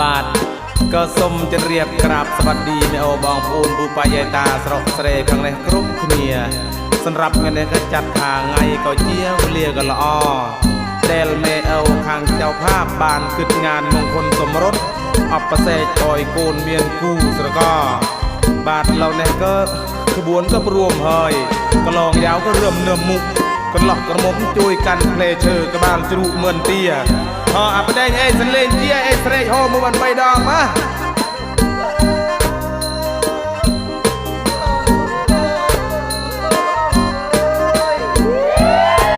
บาท ก็สมจะเรียบกราบสวัสดีแม่โอบองปูนปูปายายตาสระเสรข้างในกรุ๊เนียสำหรับเงินก็จัดทางไงก็เยี่ยวเลียก็ละอเดลเมเอาข้างเจ้าภาพบานขึ้นงานมงคลสมรสอัปเสจจอยโกนเมียนกู้สระก็บาทเราเนี่ยก็ขบวนก็รวมเฮยกระลองยาวก็เริ่มเนื้อมุก កន្លោះក្រមុំជួយកាន់ផ្លែឈើក្បាលជ្រូកមឿនទាអអអាប់ដេញអេសលេងជាអេស្រែកហោមួយបាន3ដងមក